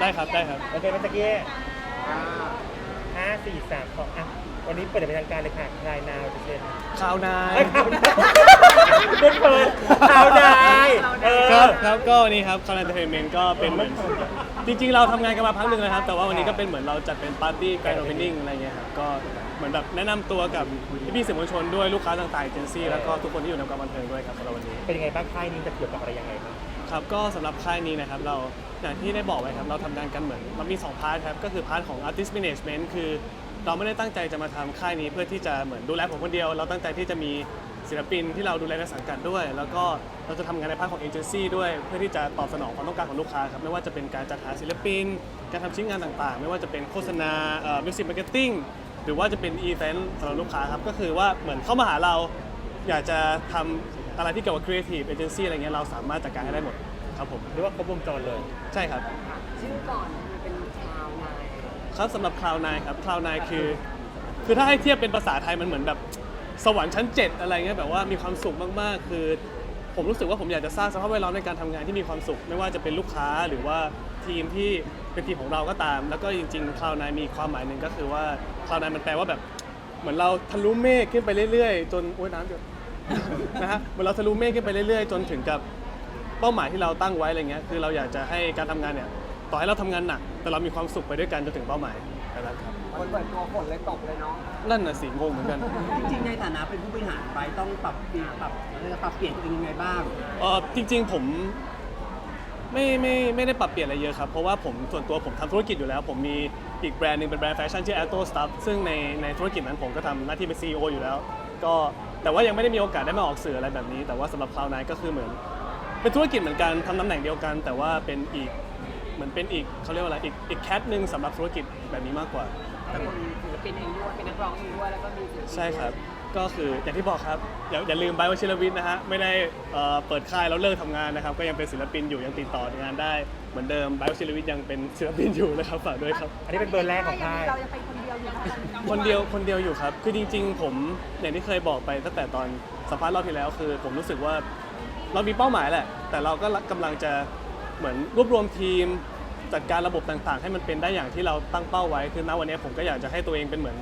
ได้ครับได้ครับ โอเคเมื่อกี้ห้าสี่สามสองอะ วันนี้เปิดอย่างเป็นทางการเลยค่ะคลายนาวจะเช่นข่าวนายไอ้ยข่าวนาวเดินเปิดข่าวนายเออ ครับครับก็วันนี้ครับคาร์ n นเตอร์เทนเมนต์ก็เป็นเหมือนจริงๆ เราทำงานกันมาพักหนึ่งนะครับ แต่ว่าวันนี้ก็เป็นเหมือนเราจัดเป็นปาร์ตี้แกรนด์โอเพนนิ่งอะไรเงี้ยครับก็เหมือนแบบแนะนำตัวกับพี่ๆสื่อมวลชนด้วยลูกค้าต่างๆเอเจนซี่แล้วก็ทุกคนที่อยู่ในวงการบันเทิงด้วยครับสำหรับวันนี้ เป็นยังไงบ้างค่ายนี้จะเกี่ยวกับอะไรยังไงบ้าง ครับก็สำหรับค่ายนี้นะครับเราอย่างที่ได้บอกไว้ครับเราทำงานกันเหมือนเรามี 2 พาร์ทครับก็คือพาร์ทของ artist management คือ เราไม่ได้ตั้งใจจะมาทำค่ายนี้เพื่อที่จะเหมือนดูแลผมคนเดียว เราตั้งใจที่จะมีศิลปินที่เราดูแลในสังกัดด้วย แล้วก็เราจะทำงานในพาร์ทของเอเจนซี่ด้วย เพื่อที่จะตอบสนองความต้องการของลูกค้าครับไม่ว่าจะเป็นการจัดหาศิลปิน การทำชิ้นงานต่างๆ ไม่ว่าจะเป็นโฆษณาเอ่อมิวสิกมาร์เก็ตติ้งหรือว่าจะเป็นอีเวนต์สำหรับลูกค้าครับก็คือว่าเหมือนเข้ามาหาเรา อยากจะทำ อะไรที่เกี่ยวกับ creative agency อะไรเงี้ยเราสามารถจัดการให้ได้หมดครับผมหรือว่าครบวงจรเลย ใช่ครับ ชื่อก่อนมันเป็นชาวนายครับสำหรับ Cloud9 ครับ Cloud9 คือ คือถ้าให้เทียบเป็นภาษาไทยมันเหมือนแบบสวรรค์ชั้น7อะไรเงี้ยแบบว่ามีความสุขมากๆ คือ ผมรู้สึกว่าผมอยากจะสร้างสภาพแวดล้อมในการทำงานที่มีความสุข ไม่ว่าจะเป็นลูกค้าหรือว่าทีมที่เป็นทีมของเราก็ตาม แล้วก็จริงๆ Cloud9 มีความหมายหนึ่งก็คือว่า Cloud9 มันแปลว่าแบบเหมือนเราทะลุเมฆขึ้นไปเรื่อยๆ จนโอ้ยน้ำเดือด นะฮะเหมือนเราทะลุเมฆขึ้นไปเรื่อยๆ จนถึงกับเป้าหมายที่เราตั้งไว้อะไรเงี้ยคือเราอยากจะให้การทำงานเนี่ยต่อให้เราทำงานหนัก แต่เรามีความสุขไปด้วยกันจนถึงเป้าหมายนะครับคนเปิดตัวฝนเลยตกเลยเนาะนั่นน่ะสิงงเหมือนกัน จริงๆในฐานะเป็นผู้บริหารไปต้องปรับเปลี่ยนปรับอะไรนะปรับเปลี่ยนตัวเองยังไงบ้าง เออจริงๆผมไม่ไม่ไม่ได้ปรับเปลี่ยนอะไรเยอะครับ เพราะว่าผมส่วนตัวผมทำธุรกิจอยู่แล้ว ผมมีอีกแบรนด์หนึ่งเป็นแบรนด์แฟชั่นชื่อ Atto Stuff ซึ่งในในธุรกิจนั้นผมก็ทำหน้าที่เป็น CEO อยู่แล้ว ก็ แต่ว่ายังไม่ได้มีโอกาสได้มาออกสื่ออะไรแบบนี้ แต่ว่าสำหรับ Cloud9 ก็คือเหมือน เป็นธุรกิจเหมือนกันทำตำแหน่งเดียวกัน แต่ว่าเป็นอีกเหมือนเป็นอีกเขาเรียกว่าอะไรอีกอีกแคทหนึ่งสำหรับธุรกิจแบบนี้มากกว่า เป็นศิลปินเองด้วยเป็นนักร้องเองด้วยแล้วก็มีศิลปินใช่ครับ ก็คืออย่างที่บอกครับ อย่าอย่าลืมไบร์ทวชิรวิทย์นะฮะ ไม่ได้เอ่อเปิดค่ายแล้วเลิกทำงานนะครับ ก็ยังเป็นศิลปินอยู่ ยังติดต่องานได้เหมือนเดิมไบร์ทวชิรวิทย์ยังเป็นศิลปินอยู่นะครับ ฝากด้วยครับ อันนี้เป็นเบอร์แรกของค่าย เรายังเป็นคนเดียวอยู่นะ คนเดียวคนเดียวอยู่ครับ คือจริง ๆ ผมอย่างที่เคยบอกไปตั้งแต่ตอนสัมภาษณ์รอบที่แล้วคือ ผมรู้สึกว่าเรามีเป้าหมายแหละ แต่เราก็กำลังจะเหมือนรวบรวมทีม จัดการระบบต่างๆ ให้มันเป็นได้อย่างที่เราตั้งเป้าไว้ คือณวันนี้ผมก็อยากจะให้ตัวเองเป็นเหมือน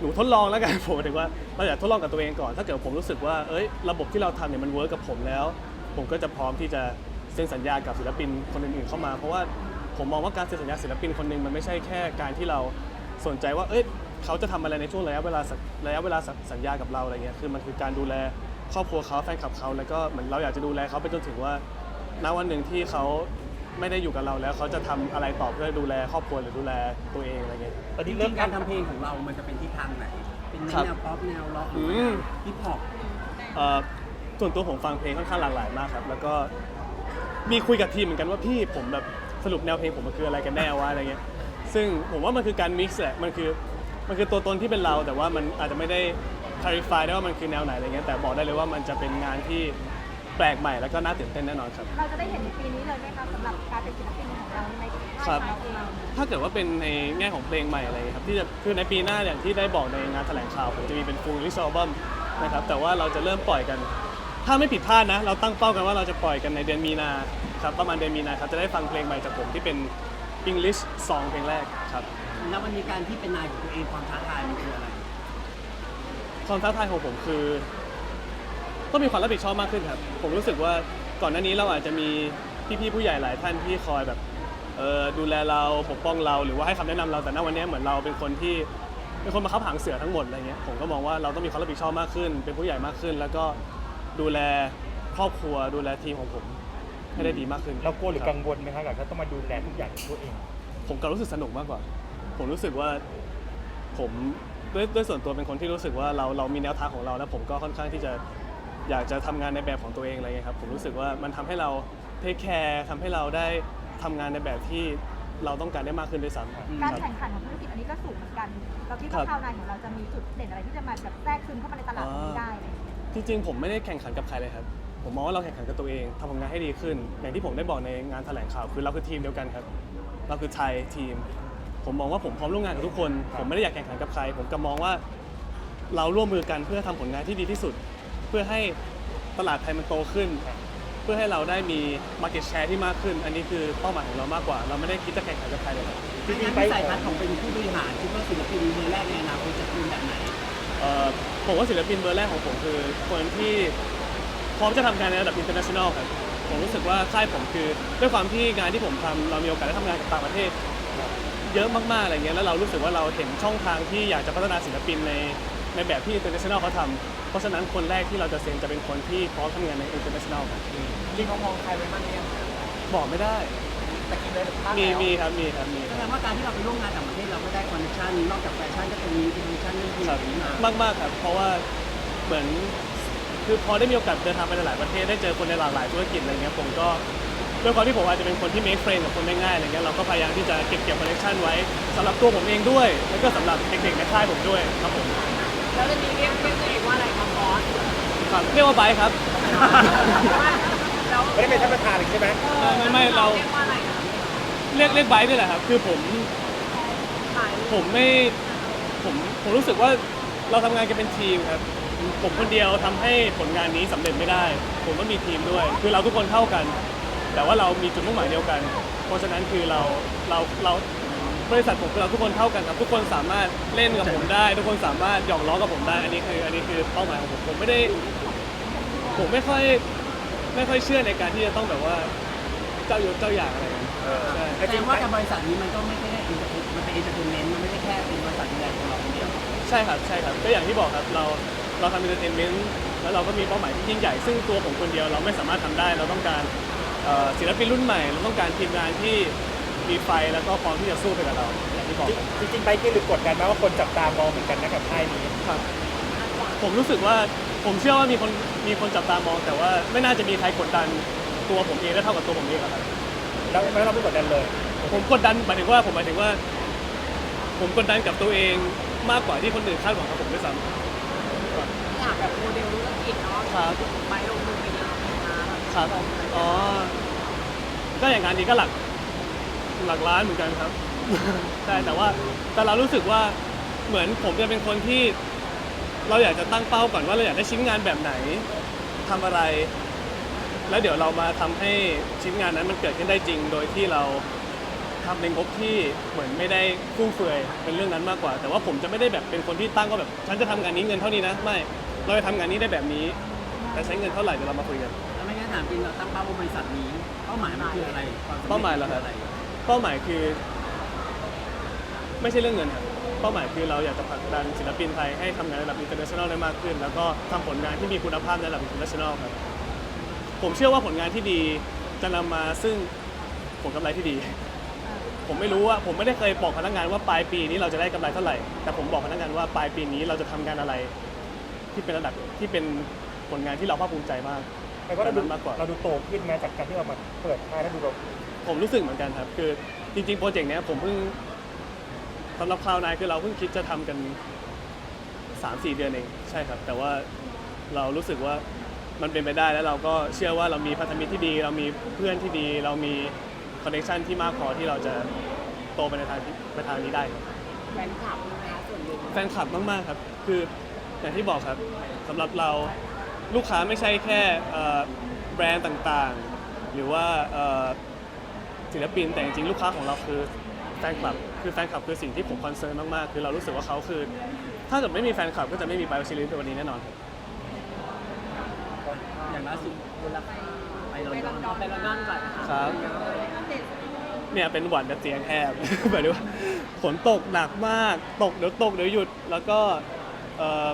หนูทดลองแล้วกัน ผมหมายถึงว่าเราอยากทดลองกับตัวเองก่อน ถ้าเกิดผมรู้สึกว่าเอ้ยระบบที่เราทำเนี่ยมันเวิร์กกับผมแล้ว ผมก็จะพร้อมที่จะเซ็นสัญญากับศิลปินคนอื่นๆเข้ามา เพราะว่าผมมองว่าการเซ็นสัญญาศิลปินคนหนึ่งมันไม่ใช่แค่การที่เรา สนใจว่าเอ้ยเขาจะทำอะไรในช่วงระยะเวลาสักระยะเวลาสัญญากับเราอะไรเงี้ยคือมันคือการดูแลครอบครัวเขาแฟนคลับเขาแล้วก็เหมือนเราอยากจะดูแลเขาไปจนถึงว่าณวันหนึ่งที่เขาไม่ได้อยู่กับเราแล้วเขาจะทำอะไรต่อเพื่อดูแลครอบครัวหรือดูแลตัวเองอะไรเงี้ยตอนจนี้ริเริ่งมๆการทำเพลงของเรา มันจะเป็นทิศทางไหน เป็นครับแนวป๊อปแนวร็อกหอืรือมแนวฮิปฮอปเอ่อส่วนตัวผมฟังเพลงค่อนข้างหลากหลายมากครับ แล้วก็มีคุยกับทีมเหมือนกันว่าพี่ผมแบบสรุปแนวเพลงผมมันคืออะไรกันแน่วะอะไรเงี้ย ซึ่งผมว่ามันคือการมิกซ์แหละมันคือมันคือตัวตนที่เป็นเรา แต่ว่ามันอาจจะไม่ได้ clarify ได้ว่ามันคือแนวไหนอะไรเงี้ยแต่บอกได้เลยว่ามันจะเป็นงานที่แปลกใหม่แล้วก็น่าตื่นเต้นแน่นอนครับ เราจะได้เห็นในปีนี้เลยไหมคะสำหรับการเป็นศิลปินของเราในค่ายครับของเราเองถ้าเกิดว่าเป็นในแง่ของเพลงใหม่อะไรครับที่จะคือในปีหน้าอย่างที่ได้บอกในงานแถลงข่าวผมจะมีเป็น full release album นะครับแต่ว่าเราจะเริ่มปล่อยกัน ถ้าไม่ผิดพลาดนะ เราตั้งเป้ากันว่าเราจะปล่อยกันในเดือนมีนาครับประมาณเดือนมีนาครับจะได้ฟังเพลงใหม่จากผมที่เป็น English song เพลงแรกครับ แล้ววันนี้การที่เป็นนายของตัวเองความท้าทายมันคืออะไร ความท้าทายของผมคือ ต้องมีความรับผิดชอบมากขึ้นครับ ผมรู้สึกว่าก่อนหน้านี้เราอาจจะมีพี่ๆผู้ใหญ่หลายท่านที่คอยแบบเออดูแลเราปกป้องเราหรือว่าให้คำแนะนำเราแต่ณวันนี้เหมือนเราเป็นคนที่เป็นคนมาคับหางเสือทั้งหมดอะไรเงี้ยผมก็มองว่าเราต้องมีความรับผิดชอบมากขึ้น เป็นผู้ใหญ่มากขึ้น แล้วก็ดูแลครอบครัวดูแลทีมของผม ให้ได้ดีมากขึ้นเรากลัวหรือคกับงวลไหมครับกับถ้าต้องมาดูแลทุกอย่างตัวเอง ผมกลับรู้สึกสนุกมากกว่า ผมรู้สึกว่าผมด้วยด้วยส่วนตัวเป็นคนที่รู้สึกว่าเราเรามีแนวทางของเราแล้วผมก็ค่อนข้างที่จะอยากจะทำงานในแบบของตัวเองอะไรเงี้ยครับผมรู้สึกว่ามันทำให้เราเทคแคร์ทำให้เราได้ทำงานในแบบที่เราต้องการได้มากขึ้นด้วยซ้ำคการรับ แข่งขันของธุรกิจอันนี้ก็สูงเหมือนกัน เราคิดครัว่าบคราวในของเราจะมีจุดเด่นอะไรที่จะมาแบบแทรกซึมเข้ามาในตลาดนี้ได้ไหมจริงๆผมไม่ได้แข่งขันกับใครเลยครับ ผมมองว่าเราแข่งขันกับตัวเองทำผลงานให้ดีขึ้น อย่างที่ผมได้บอกในงานแถลงข่าวคือเราคือทีมเดียวกันครับ เราคือไทยทีม ผมมองว่าผมพร้อมร่วมงานกับทุกคน ผมไม่ได้อยากแข่งขันกับใคร ผมก็มองว่าเราร่วมมือกันเพื่อทำผลงานที่ดีที่สุด เพื่อให้ตลาดไทยมันโตขึ้นพื่อให้เราได้มี market share ที่มากขึ้น อันนี้คือเป้าหมายของเรามากกว่า เราไม่ได้คิดจะแข่งขันกับใครเลยครับ จริงๆวิสัยทัศน์ของเป็นผู้บริหารคิดว่าศิลปินมือแรกในอนาคตจะเป็นแบบไหน เอ่อผมว่าศิลปินเบอร์แรกของผมคือคนที่ พร้อมจะทำงานในระดับ international ครับผมรู้สึกว่าค่ายผมคือด้วยความที่งานที่ผมทำเรามีโอกาสได้ทำงานกับต่างประเทศ เยอะมากๆอะไรเงี้ยแล้วเรารู้สึกว่าเราเห็นช่องทางที่อยากจะพัฒนาศิลปินในในแบบที่ international เขาทำเพราะฉะนั้นคนแรกที่เราจะเซ็นจะเป็นคนที่พร้อมทำงานใน international ครับจริงเขามองใครไว้บ้างเนี่ยบอกไม่ได้แต่กินเลยบ้างมีแล้วมีครับมีครับมีแสดงว่าการที่เราไปร่วมงานต่างประเทศเราก็ได้คอนเนคชั่นนอกจากแฟชั่นก็จะมีคอนเนคชั่นเรื่องเพลครับงมา มากมากๆครับ เพราะว่าเหมือน คือพอได้มีโอกาสเดินทางไปหลายๆประเทศได้เจอคนในหลากหลายธุรกิจอะไรเงี้ยผมก็ด้วยความที่ผมอาจจะเป็นคนที่ make friend กับคนได้ง่ายอะไรเงี้ยเราก็พยายามที่จะเก็บเกี่ยว connection ไว้สำหรับตัวผมเองด้วย แล้วก็สำหรับเด็กๆในค่ายผมด้วยครับผมแล้วเรื่องนี้เรียกเรียกตัวเองว่าอะไรครับบอสครับเรียกว่าไบค์ครับ แล้วไม่ได้เป็นท่านประธานใช่ไหมไม่ไม่ไม่เรา เรียกว่าอะไรครับเรียกเรียกไบค์นี่แหละครับ คือผมขาย ผมไม่ผมผมรู้สึกว่าเราทำงานกันเป็นทีมครับ ผมคนเดียวทำให้ผลงานนี้สำเร็จไม่ได้ ผมก็มีทีมด้วย คือเราทุกคนเท่ากัน แต่ว่าเรามีจุดมุ่งหมายเดียวกัน เพราะฉะนั้นคือเราเราเราบริษัทผมคือเราทุกคนเท่ากันครับทุกคนสามารถเล่นกับผมได้ ทุกคนสามารถหยอกล้อกับผมได้อันนี้คืออันนี้คือเป้าหมายของผมผมไม่ได้ ผมไม่ค่อยไม่ค่อยเชื่อในการที่จะต้องแบบว่า เจ้ายศเจ้าอย่างอะไรกันใช่ แสดงว่ากับบริษัทนี้มันก็ไม่ใช่แค่มันเป็นเอนเตอร์เทนเมนต์มันไม่ใช่แค่เป็นบริษัทดูแลของเราคนเดียว ใช่ครับใช่ครับก็อย่างที่บอกครับเรา เราทำเอนเตอร์เทนเมนต์แล้วเราก็มีเป้าหมายที่ยิ่งใหญ่ ซึ่งตัวผมคนเดียวเราไม่สามารถทำได้ เราต้องการเอ่อศิลปินรุ่นใหม่ เราต้องการทีมงานที่มีไฟแล้วก็พร้อมที่จะสู้ไปกับเราอย่างที่บอกครับจริงๆไปที่หรือกดกันไหมว่าคนจับตามองเหมือนกันนะกับค่ายนี้ ครับ ผมรู้สึกว่าผมเชื่อว่ามีคนมีคนจับตามอง แต่ว่าไม่น่าจะมีใครกดดันตัวผมเองได้เท่ากับตัวผมเองอะครับ แล้วไม่เราไม่กดดันเลย ผมกดดันหมายถึงว่าผมหมายถึงว่า ผมกดดันกับตัวเองมากกว่าที่คนอื่นคาดหวังกับผมด้วยซ้ำ อยากแบบโมเดลธุรกิจเนาะครับไปลงทุนไปเยอะนะครับ อ๋อ ก็อย่างงานนี้ก็หลักหลักล้านเหมือนกันครับ ใช่ แต่ว่าแต่เรารู้สึกว่าเหมือนผมจะเป็นคนที่ เราอยากจะตั้งเป้าก่อนว่าเราอยากได้ชิ้นงานแบบไหนทำอะไร แล้วเดี๋ยวเรามาทำให้ชิ้นงานนั้นมันเกิดขึ้นได้จริง โดยที่เราทำในงบที่เหมือนไม่ได้ฟุ่มเฟือยเป็นเรื่องนั้นมากกว่า แต่ว่าผมจะไม่ได้แบบเป็นคนที่ตั้งว่าแบบ ฉันจะทำงานนี้เงินเท่านี้นะ ไม่ เราจะทำงานนี้ได้แบบนี้ แต่ใช้เงินเท่าไหร่เดี๋ยวเรามาคุยกัน แล้วไม่งั้นถามจริงเราตั้งเป้าว่าบริษัทนี้เป้าหมายมันคืออะไรควสำจเป้าหมายเหรอครับอะไรเป้าหมายคือ ไม่ใช่เรื่องเงินครับเป้าหมายคือเราอยากจะผลักดันศิลปินไทยให้ทำงานระดับ international ได้มากขึ้น แล้วก็ทำผลงานที่มีคุณภาพในระดับ international ครับผมเชื่อว่าผลงานที่ดีจะนำมาซึ่งผลกำไรที่ดี ผมไม่รู้ว่าผมไม่ได้เคยบอกพนักงานว่าปลายปีนี้เราจะได้กำไรเท่าไหร่ แต่ผมบอกพนักงานว่าปลายปีนี้เราจะทำงานอะไร ที่เป็นระดับที่เป็นผลงานที่เราภาคภูมิใจมากแต่ว่าเราดูมากกว่า เราดูโตขึ้นมาจากการที่เรามาเปิดค่ายแล้วดูแบบผมรู้สึกเหมือนกันครับ คือจริงๆโปรเจกต์เนี้ยผมเพิ่งสำหรับคราวนายคือเราเพิ่งคิดจะทำกัน 3-4 เดือนเองใช่ครับ แต่ว่าเรารู้สึกว่ามันเป็นไปได้แล้วเราก็เชื่อว่าเรามีพันธมิตรที่ดี เรามีเพื่อนที่ดี เรามีคอนเนคชันที่มากพอที่เราจะโตไปในทางที่ไปทางนี้ได้ครับ แฟนคลับนะคะส่วนหนึ่งแฟนคลับมากๆครับ คือ อย่างที่บอกครับสำหรับเราลูกค้าไม่ใช่แค่เอ่อแบรนด์ต่างๆ หรือว่าเอ่อศิลปินแต่จริงๆลูกค้าของเราคือแฟนคลับคือแฟนคลับคือสิ่งที่ผมคอนเซิร์นมากๆคือเรารู้สึกว่าเขาคือ ถ้าเกิดไม่มีแฟนคลับก็จะไม่มีไบโอชิลิสในวันนี้แน่นอนครับ อย่างล่าสุดมูลค่าไปลอนดอนเอาไปลอนดอนก่อนนะคะครับ เนี่ยเป็นหวัดแต่เสียงแหบหมายถึงว่าฝนตกหนักมาก ตกเดี๋ยวตกเดี๋ยวหยุด แล้วก็ เอ่อ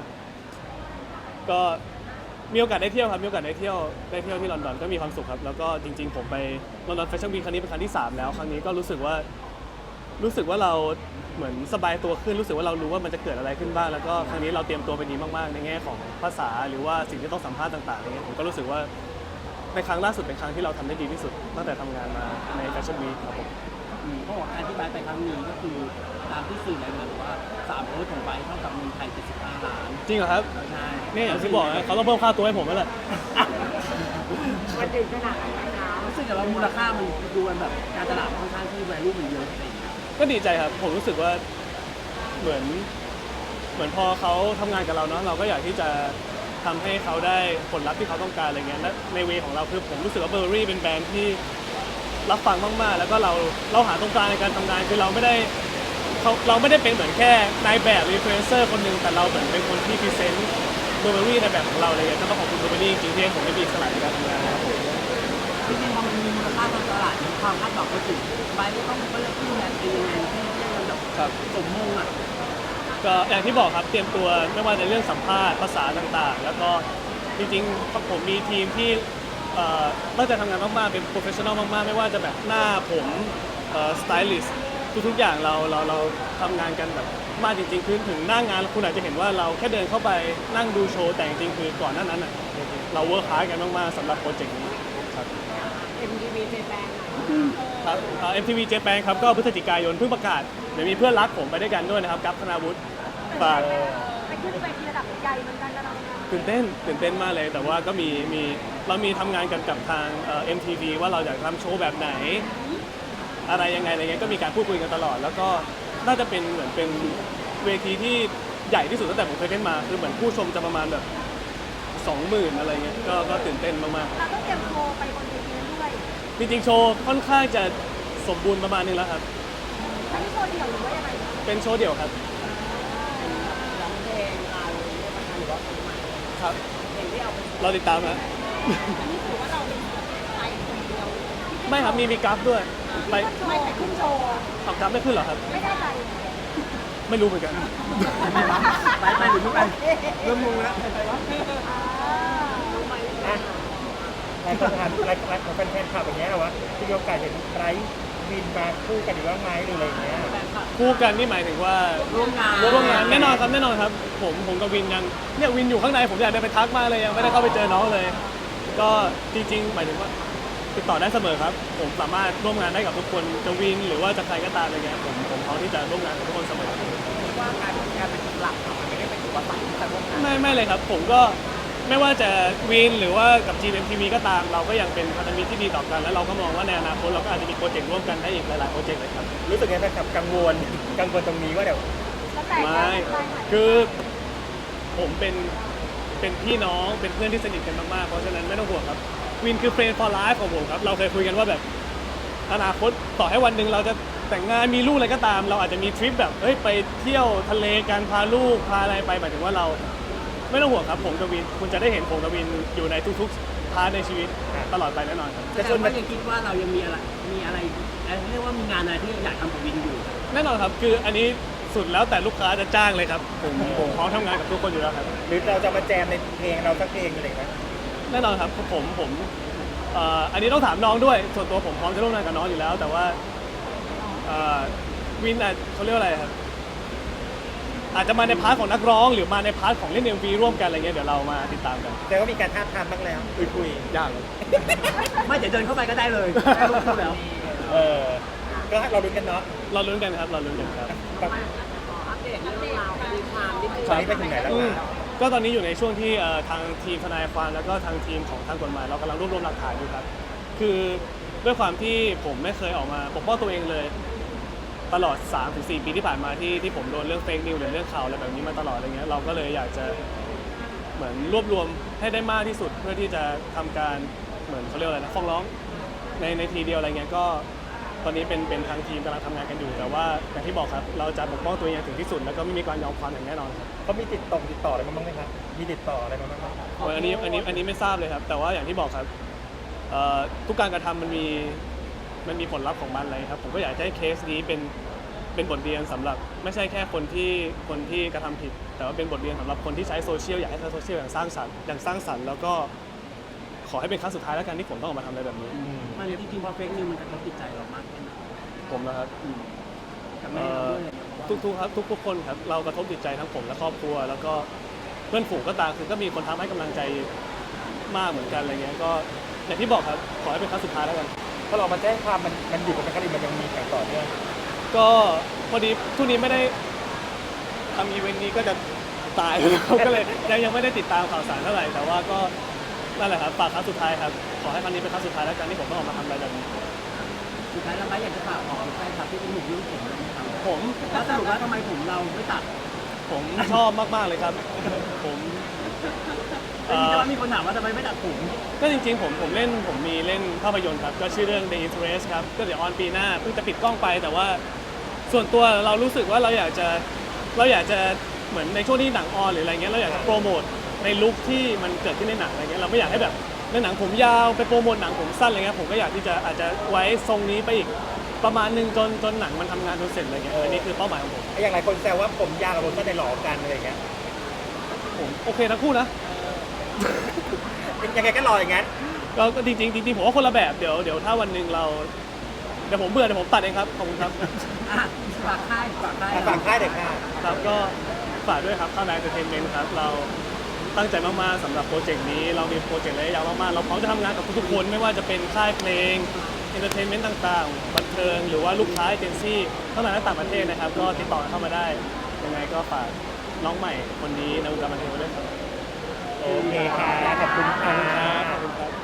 ก็มีโอกาสได้เที่ยวครับ มีโอกาสได้เที่ยวได้เที่ยวที่ลอนดอนก็มีความสุขครับ แล้วก็จริง ๆ ผมไปลอนดอนแฟชั่นวีครั้งนี้เป็นครั้งที่ 3 แล้ว ครั้งนี้ก็รู้สึกว่ารู้สึกว่าเราเหมือนสบายตัวขึ้น รู้สึกว่าเรารู้ว่ามันจะเกิดอะไรขึ้นบ้าง แล้วก็ครั้งนี้เราเตรียมตัวไปดีมากๆ ในแง่ของภาษาหรือว่าสิ่งที่ต้องสัมภาษณ์ต่างๆอะไรเงี้ยผมก็รู้สึกว่าในครั้งล่าสุดเป็นครั้งที่เราทำได้ดีที่สุดตั้งแต่ทำงานมาในแฟชั่นวีคครับผม อืมเขาบอกการที่ไบร์ทไปครั้งนี้ก็คือตามที่สื่อรายงานบอกว่าสามโรสของไบร์ทเท่ากับเงินไทย75ล้านจริงเหรอครับใช่เนี่ยอย่างที่บอกนะเขาต้องเพิ่มค่าตัวให้ผมแล้วแหละมันถึงขนาดไหนคะรู้สึกแต่ว่ามูลค่ามันดูมันแบบการตลาดค่อนข้างที่ value มันเยอะอะไรอย่างเงี้ยก็ดีใจครับ ผมรู้สึกว่าเหมือน เหมือนพอเขาทำงานกับเราเนาะเราก็อยากที่จะทำให้เขาได้ผลลัพธ์ที่เขาต้องการอะไรเงี้ยและในเวของเราคือผมรู้สึกว่าเบอร์รี่เป็นแบรนด์ที่ รับฟังมากๆ แล้วก็เราเราหาตรงกลางในการทำงานคือเราไม่ได้เขาเราไม่ได้เป็นเหมือนแค่นายแบบรีเฟรนเซอร์คนหนึ่งแต่เราเหมือนเป็นคนที่พรีเซนต์เบอร์รี่ในแบบของเราเลยก็ต้องขอบคุณเบอร์รี่จริงๆที่ให้ผมได้มีอิสระในการทำงานนะครับผม จริงๆพอมันมีมูลค่าทางตลาดมีความคาดหวังไปถึงไบค์ก็ต้องเลือกที่แบรนด์เองยังไงให้ให้มันแบบครับสมมงอะก็อย่างที่บอกครับเตรียมตัวไม่ว่าในเรื่องสัมภาษณ์ภาษาต่างๆ แล้วก็จริงๆผมมีทีมที่ เอ่อตั้งใจทำงานมากๆเป็นโปรเฟชชั่นอลมากๆ ไม่ว่าจะแบบหน้าผมสไตลิสต์ทุกๆอย่างเราเราเราทำงานกันแบบมากจริงๆคือถึงหน้างานคุณอาจจะเห็นว่าเราแค่เดินเข้าไปนั่งดูโชว์แต่จริงๆคือก่อนหน้านั้นน่ะเราเวิร์คฮาร์ดกันมากๆสำหรับโปรเจกต์นี้ครับเอ็มทีวีเจแปนครับเอ่อ MTV Japan ครับก็พฤศจิกายนเพิ่งประกาศเดี๋ยวมีเพื่อนรักผมไปด้วยกันด้วยนะครับกัปธนาวุฒิฝากไปขึ้นเวทีระดับใหญ่เหมือนกันนะเรานะ ตื่นเต้นตื่นเต้นมากเลย แต่ว่าก็มีมีเรามีทำงานกันกับทางเอ่อ MTV ว่าเราอยากทำโชว์แบบไหน อะไรยังไงอะไรเงี้ยก็มีการพูดคุยกันตลอด แล้วก็น่าจะเป็นเหมือนเป็นเวทีที่ใหญ่ที่สุดตั้งแต่ผมเคยเล่นมาคือเหมือนผู้ชมจะประมาณแบบสองหมื่นอะไรเงี้ยก็ก็ตื่นเต้นมากเราต้องเตรียมตัวไปบนเวทีนั้นด้วยๆจริงๆโชว์ค่อนข้างจะสมบูรณ์ประมาณนึงแล้วครับ อันนี้โชว์เดี่ยวหรือว่ายังไงเป็นโชว์เดี่ยวครับ ร้องเพลงเราหรือว่าเพลงใหม่ ครับ เพลงที่เอาไปเราติดตามนะอันนี้ถือว่าเราเป็นไปคนเดียวไม่ครับมีมีกราฟด้วยไปไม่ไปขึ้นโชว์เอากราฟไม่ขึ้นเหรอครับ ไม่ได้ใจไม่รู้เหมือนกัน ไปไปหรือไม่ไปเริ่มงงแล้วอ่าอะหลายคนถามหลายหลายคนแฟนคลับอย่างเงี้ยว่าที่มีโอกาสเห็นไบรท์ วินมาคู่กันอีกบ้างไหมหรืออะไรอย่างเงี้ย คู่กันนี่หมายถึงว่าร่วมงานร่วมงานแน่นอนครับแน่นอนครับ ผมผมกับวินยังเนี่ยวินอยู่ข้างในผมอยากเดินไปทักมากเลยยังไม่ได้เข้าไปเจอน้องเลย ก็จริงๆหมายถึงว่าติดต่อได้เสมอครับ ผมสามารถร่วมงานได้กับทุกคนจะวินหรือว่าจะใครก็ตามอะไรเงี้ยผมผมพร้อมที่จะร่วมงานกับทุกคนเสมอว่าการการเป็นหลักมันไม่ได้เป็นอุปสรรคที่จะร่วมงานไม่ไม่เลยครับ ผมก็ ไม่ว่าจะวินหรือว่ากับ GMTV ก็ตาม เราก็ยังเป็นพันธมิตรที่ดีต่อกัน แล้วเราก็มองว่าในอนาคตเราก็อาจจะมีโปรเจกต์ร่วมกันได้อีกหลายๆโปรเจกต์เลยครับรู้สึกไงแฟนคลับกังวลกังวลตรงนี้ว่าเดี๋ยว แล้วแต่ไม่คือผมเป็นเป็นพี่น้องเป็นเพื่อนที่สนิทกันมากๆเพราะฉะนั้นไม่ต้องห่วงครับวินคือเฟรนด์ for life ของผมครับเราเคยคุยกันว่าแบบอนาคตต่อให้วันหนึ่งเราจะแต่งงานมีลูกอะไรก็ตาม เราอาจจะมีทริปแบบเฮ้ยไปเที่ยวทะเลกันพาลูกพาอะไรไปหมายถึงว่าเรา ไม่ต้องห่วงครับผมกับวิน คุณจะได้เห็นผมกับวินอยู่ในทุกๆพาร์ทในชีวิตตลอดไปแน่นอนครับจะชวนว่ายังคิดว่าเรายังมีอะไรมีอะไรเอ่อเรียกว่ามีงานอะไรที่อยากทำกับวินอยู่แน่นอนครับคืออันนี้สุดแล้วแต่ลูกค้าจะจ้างเลยครับผมผมพร้อมทำงานกับทุกคนอยู่แล้วครับหรือเราจะมาแจมในเพลงเราสักเพลงอะไรไหมแน่นอนครับผมผมเอ่ออันนี้ต้องถามน้องด้วย ส่วนตัวผมพร้อมจะร่วมงานกับน้องอยู่แล้ว แต่ว่าเอ่อวินอาจเขาเรียกว่าอะไรครับ อาจจะมาในพาร์ทของนักร้อง หรือมาในพาร์ทของเล่นเอ็มวีร่วมกันอะไรเงี้ยเดี๋ยวเรามาติดตามกันแต่ก็มีการท้าบทามบ้างแล้วคุยคุยยากเลยไม่เดี๋ยวเดินเข้าไปก็ได้เลยลูกคู่แล้วๆเออก็เราดูกันเนาะเราลุ้นกันครับเราลุ้นกันครับ แบบ ขออัปเดตเรื่องราวคดีความนิดนึงตอนนี้ไปถึงไหนแล้วอืมคะก็ตอนนี้อยู่ในช่วงที่เอ่อทางทีมทนายความแล้วก็ทางทีมของทางกฎหมายเรากำลังรวบรวมหลักฐานอยู่ครับ คือด้วยความที่ผมไม่เคยออกมาปกป้องตัวเองเลย ตลอด 3-4 ปีที่ผ่านมาที่ที่ผมโดนเรื่องเฟกนิวหรือเรื่องข่าวอะไรแบบนี้มาตลอดอะไรเงี้ยเราก็เลยอยากจะเหมือนรวบรวมให้ได้มากที่สุดเพื่อที่จะทำการเหมือนเขาเรียกว่าอะไรนะฟ้องร้องในในทีเดียวอะไรเงี้ยก็ตอนนี้เป็นเป็นทางทีมกำลังทำงานกันอยู่ แต่ว่าอย่างที่บอกครับเราจะปกป้องตัวเองอย่างถึงที่สุด แล้วก็ไม่มีการยอมความอย่างแน่นอนครับ เขามีติดต่อติดต่ออะไรมาบ้างไหมครับ มีติดต่ออะไรมาบ้างไหมโอ้ยอันนี้อันนี้อันนี้ไม่ทราบเลยครับ แต่ว่าอย่างที่บอกครับเอ่อทุกการกระทำมันมี มันมีผลลัพธ์ของมันเลยครับผมก็อยากจะให้เคสนี้เป็นเป็นบทเรียนสำหรับไม่ใช่แค่คนที่คนที่กระทำผิด แต่ว่าเป็นบทเรียนสำหรับคนที่ใช้โซเชียลอยากให้ใช้โซเชียลอย่างสร้างสรรค์อย่างสร้างสรรค์แล้วก็ขอให้เป็นครั้งสุดท้ายแล้วกันที่ผมต้องออกมาทำอะไรแบบนี้มันจริงๆพอเฟกนิวมันกระทบจิตใจเรามากแค่ไหนผมนะครับกับแม่เราด้วยทุกๆครับทุกๆคนครับเรากระทบจิตใจทั้งผมและครอบครัว แล้วก็เพื่อนฝูงก็ตามคือก็มีคนทำให้กำลังใจมากเหมือนกันอะไรเงี้ยก็อย่างที่บอกครับขอให้เป็นครั้งสุดท้ายแล้วกัน พอเรามาแจ้งความมันมันอยู่กับคดีมันยังมีอย่างต่อเนื่องก็พอดีทุกนี้ไม่ได้ทำอีเวนต์นี้ก็จะตาย แล้วก็เลยยังยังไม่ได้ติดตามข่าวสารเท่าไหร่ แต่ว่าก็นั่นแหละครับฝากครั้งสุดท้ายครับ ขอให้ครั้งนี้เป็นครั้งสุดท้ายแล้วกันที่ผมต้องออกมาทำอะไรแบบนี้ สุดท้ายแล้วไบร์ทอยากจะฝากบอกแฟนคลับที่เป็นหนุ่มยุ่งผมนะครับผมแล้วสรุปว่าทำไมผมเราไม่ตัดผมชอบมากๆเลยครับ ผม แต่จริงๆแล้วมีคนถามว่าทำไมไม่ตัดผม ก็จริงๆผมผมเล่นผมมีเล่นภาพยนตร์ครับ ก็ชื่อเรื่อง The Interest ครับ ก็เดี๋ยวออนปีหน้าเพิ่งจะปิดกล้องไป แต่ว่าส่วนตัวเรารู้สึกว่าเราอยากจะเราอยากจะเหมือนในช่วงที่หนังออนหรืออะไรเงี้ยเราอยากจะโปรโมทในลุคที่มันเกิดขึ้นในหนังอะไรเงี้ยเราไม่อยากให้แบบในหนังผมยาวไปโปรโมทหนังผมสั้นอะไรเงี้ยผมก็อยากที่จะอาจจะไว้ทรงนี้ไปอีกประมาณหนึงจนจนหนังมันทำงานจนเสร็จอะไรเงี้ยอันนี้คือเป้าหมายของผมอย่างหลายคนแซวว่าผมยาวกับผมสั้นในหล่อกันอะไรอย่างเงี้ยผมโอเคทั้งคู่นะ ยังไงก็รออย่างงั้นเราก็จริงๆจริงๆผมว่าคนละแบบเดี๋ยวเดี๋ยวถ้าวันหนึ่งเราเดี๋ยวผมเบื่อเดี๋ยวผมตัดเองครับขอบคุณครับอะฝากค่ายฝากค่ายฝากค่ายเด็กค่ะครับก็ฝากด้วยครับข้าวนาเอนเตอร์เทนเมนต์ครับเราตั้งใจมากๆสำหรับโปรเจกต์นี้เรามีโปรเจกต์ระยะยาวมากๆเราพร้อมจะทำงานกับทุกๆคนไม่ว่าจะเป็นค่ายเพลงเอนเตอร์เทนเมนต์ต่างๆบันเทิงหรือว่าลูกค้าเอเจนซี่ทั้งในและต่างประเทศนะครับ ก็ติดต่อเข้ามาได้ยังไงก็ฝากน้องใหม่คนนี้ในวงการบันเทิงไว้ด้วยครับ โอเคค่ะขอบคุณค่ะ